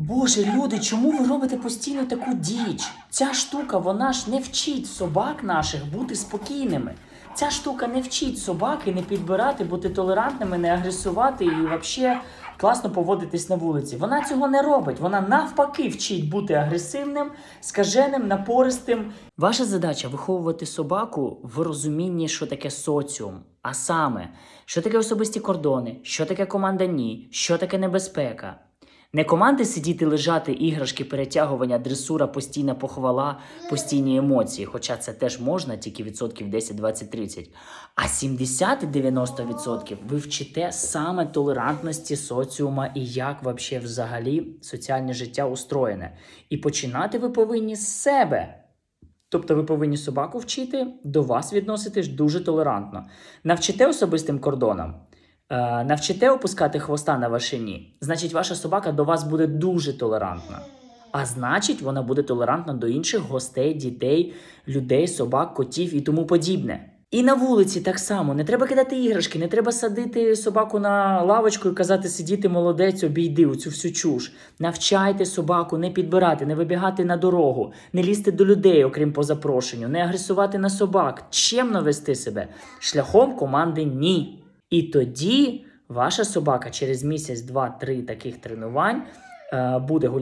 Боже, люди, чому ви робите постійно таку діч? Ця штука, вона ж не вчить собак наших бути спокійними. Ця штука не вчить собаки не підбирати, бути толерантними, не агресувати і взагалі класно поводитись на вулиці. Вона цього не робить. Вона навпаки вчить бути агресивним, скаженим, напористим. Ваша задача виховувати собаку в розумінні, що таке соціум, а саме, що таке особисті кордони, що таке команда ні, що таке небезпека. Не команди сидіти, лежати, іграшки, перетягування, дресура, постійна похвала, постійні емоції, хоча це теж можна, тільки відсотків 10, 20, 30. А 70-90% ви вчите саме толерантності соціума і як вообще взагалі соціальне життя устроєне. І починати ви повинні з себе. Тобто ви повинні собаку вчити до вас відноситись дуже толерантно. Навчите особистим кордонам, навчите опускати хвоста на вашині. Значить, ваша собака до вас буде дуже толерантна. А значить, вона буде толерантна до інших гостей, дітей, людей, собак, котів і тому подібне. І на вулиці так само не треба кидати іграшки, не треба садити собаку на лавочку і казати сидіти молодець, обійди оцю всю чуш. Навчайте собаку не підбирати, не вибігати на дорогу, не лізти до людей, окрім по запрошенню, не агресувати на собак, чемно вести себе шляхом команди ні. І тоді ваша собака через місяць, два, три таких тренувань е, буде гуляти.